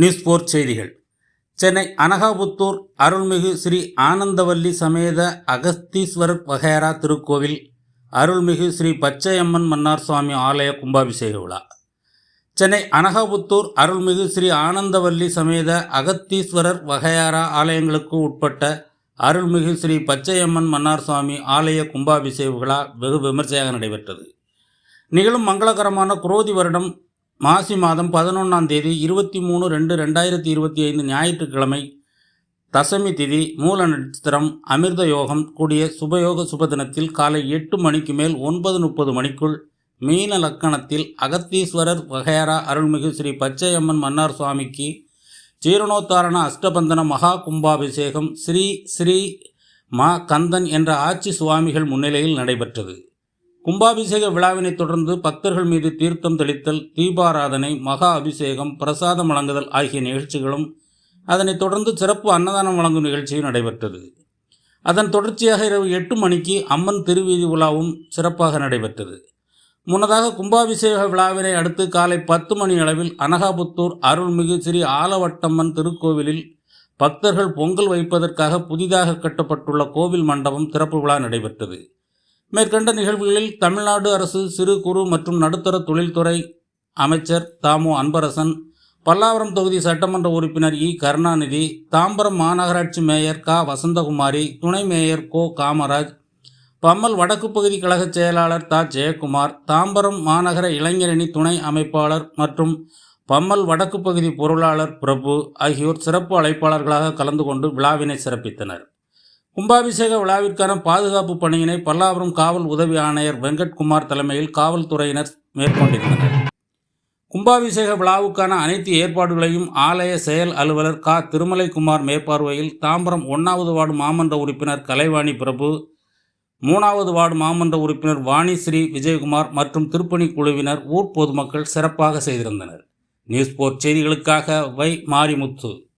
News போர் செய்திகள். சென்னை அனகாபுத்தூர் அருள்மிகு ஸ்ரீ ஆனந்தவல்லி சமேத அகஸ்தீஸ்வரர் வகையரா திருக்கோவில் அருள்மிகு ஸ்ரீ பச்சையம்மன் மன்னார் சுவாமி ஆலய கும்பாபிஷேக விழா. சென்னை அனகாபுத்தூர் அருள்மிகு ஸ்ரீ ஆனந்தவல்லி சமேத அகத்தீஸ்வரர் வகையாரா ஆலயங்களுக்கு உட்பட்ட அருள்மிகு ஸ்ரீ பச்சையம்மன் மன்னார் சுவாமி ஆலய கும்பாபிஷேக விழா வெகு விமர்சையாக நடைபெற்றது. நிகழும் மங்களகரமான குரோதி வருடம் மாசி மாதம் பதினொன்றாம் தேதி இருபத்தி மூணு ரெண்டு ரெண்டாயிரத்தி இருபத்தி ஐந்து ஞாயிற்றுக்கிழமை தசமி திதி மூல நட்சத்திரம் அமிர்த யோகம் கூடிய சுபயோக சுபதினத்தில் காலை எட்டு மணிக்கு மேல் ஒன்பது முப்பது மணிக்குள் மீன லக்கணத்தில் அகத்தீஸ்வரர் வகையரா அருள்மிகு ஸ்ரீ பச்சையம்மன் மன்னார் சுவாமிக்கு ஜீரணோத்தாரண அஷ்டபந்தன மகா கும்பாபிஷேகம் ஸ்ரீ ஸ்ரீ மா கந்தன் என்ற ஆட்சி சுவாமிகள் முன்னிலையில் நடைபெற்றது. கும்பாபிஷேக விழாவினைத் தொடர்ந்து பக்தர்கள் மீது தீர்த்தம் தெளித்தல் தீபாராதனை மகா அபிஷேகம் பிரசாதம் வழங்குதல் ஆகிய நிகழ்ச்சிகளும் அதனைத் தொடர்ந்து சிறப்பு அன்னதானம் வழங்கும் நிகழ்ச்சியும் நடைபெற்றது. அதன் தொடர்ச்சியாக இரவு எட்டு மணிக்கு அம்மன் திருவீதி உலாவும் சிறப்பாக நடைபெற்றது. முன்னதாக கும்பாபிஷேக விழாவினை அடுத்து காலை பத்து மணி அளவில் அனகாபுத்தூர் அருள்மிகு ஸ்ரீ ஆலவட்டம்மன் திருக்கோவிலில் பக்தர்கள் பொங்கல் வைப்பதற்காக புதிதாக கட்டப்பட்டுள்ள கோவில் மண்டபம் திறப்பு விழா நடைபெற்றது. மேற்கண்ட நிகழ்வுகளில் தமிழ்நாடு அரசு சிறு குறு மற்றும் நடுத்தர தொழில்துறை அமைச்சர் தாமு அன்பரசன் பல்லாவரம் தொகுதி சட்டமன்ற உறுப்பினர் இ. கருணாநிதி தாம்பரம் மாநகராட்சி மேயர் க. வசந்தகுமாரி துணை மேயர் கோ. காமராஜ் பம்மல் வடக்கு பகுதி கழக செயலாளர் தா. ஜெயக்குமார் தாம்பரம் மாநகர இளைஞரணி துணை அமைப்பாளர் மற்றும் பம்மல் வடக்கு பகுதி பொருளாளர் பிரபு ஆகியோர் சிறப்பு அழைப்பாளர்களாக கலந்து கொண்டு விழாவினை சிறப்பித்தனர். கும்பாபிஷேக விழாவிற்கான பாதுகாப்பு பணியினை பல்லாவரம் காவல் உதவி ஆணையர் வெங்கட்குமார் தலைமையில் காவல்துறையினர் மேற்கொண்டிருந்தனர். கும்பாபிஷேக விழாவுக்கான அனைத்து ஏற்பாடுகளையும் ஆலய செயல் அலுவலர் கா. திருமலைக்குமார் மேற்பார்வையில் தாம்பரம் ஒன்றாவது வார்டு மாமன்ற உறுப்பினர் கலைவாணி பிரபு மூணாவது வார்டு மாமன்ற உறுப்பினர் வாணிஸ்ரீ விஜயகுமார் மற்றும் திருப்பணி குழுவினர் ஊர் பொதுமக்கள் சிறப்பாக செய்திருந்தனர். நியூஸ் போர்ட் செய்திகளுக்காக வை மாரிமுத்து.